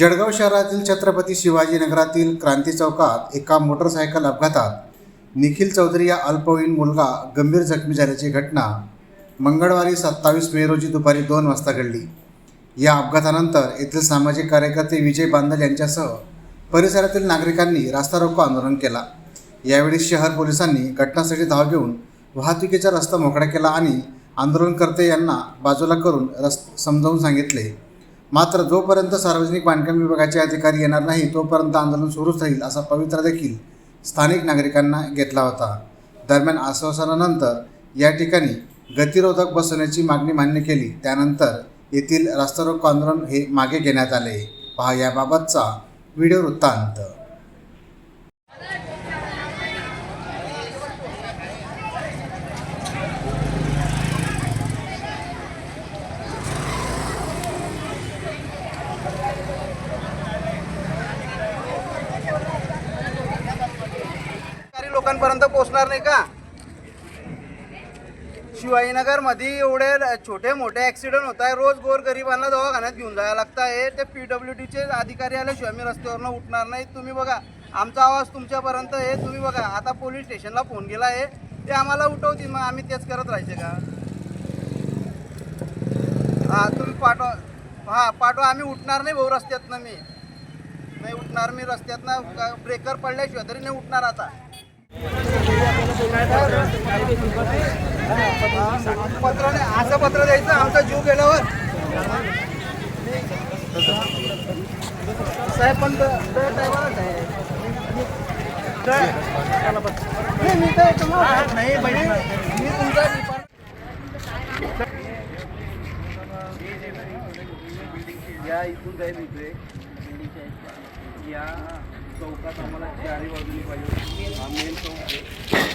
जळगाव शहरातील छत्रपती शिवाजी नगरातील क्रांती चौकात एका मोटरसायकल अपघातात निखिल चौधरी या अल्पवयीन मुलगा गंभीर जखमी झाल्याची घटना मंगळवारी सत्तावीस मे रोजी दुपारी दोन वाजता घडली. या अपघातानंतर येथील सामाजिक कार्यकर्ते विजय बांधल यांच्यासह परिसरातील नागरिकांनी रास्ता रोको आंदोलन केला. यावेळी शहर पोलिसांनी घटनास्थळी धाव घेऊन वाहतुकीचा रस्ता मोकळा केला आणि आंदोलनकर्ते यांना बाजूला करून रस् समजावून सांगितले. मात्र जोपर्यंत सार्वजनिक बांधकाम विभागाचे अधिकारी येणार नाही तोपर्यंत आंदोलन सुरूच राहील असा पवित्रा देखील स्थानिक नागरिकांना घेतला होता. दरम्यान आश्वासनानंतर या ठिकाणी गतिरोधक बसवण्याची मागणी मान्य केली. त्यानंतर येथील रास्ता रोको आंदोलन हे मागे घेण्यात आले. पहा याबाबतचा व्हिडिओ वृत्तांत. लोकांपर्यंत पोहोचणार नाही का? शिवाजीनगरमध्ये एवढे छोटे मोठे ॲक्सिडेंट होत आहे. रोज गोर गरिबांना दवाखान्यात घेऊन जायला लागत आहे. ते पी डब्ल्यू डीचे अधिकारी आल्याशिवाय मी रस्त्यावरनं उठणार नाही तुम्ही बघा आमचा आवाज तुमच्यापर्यंत आहे. तुम्ही बघा आता पोलीस स्टेशनला फोन केला आहे. ते आम्हाला उठवतील. मग आम्ही तेच करत राहायचे का? हा तुम्ही पाठवा. हा पाठवा. आम्ही उठणार नाही भाऊ रस्त्यातनं मी. नाही उठणार मी रस्त्यातनं. ब्रेकर पडल्याशिवाय तरी नाही उठणार आता. पत्र नाही असं पत्र द्यायचं आमचा जीव गेल्यावर. साहेब पण नाही, मी तुमचा या इथून जाईल इथे या चौकात आम्हाला चारही बाजूनी पाहिजे हा मेन चौक आहे.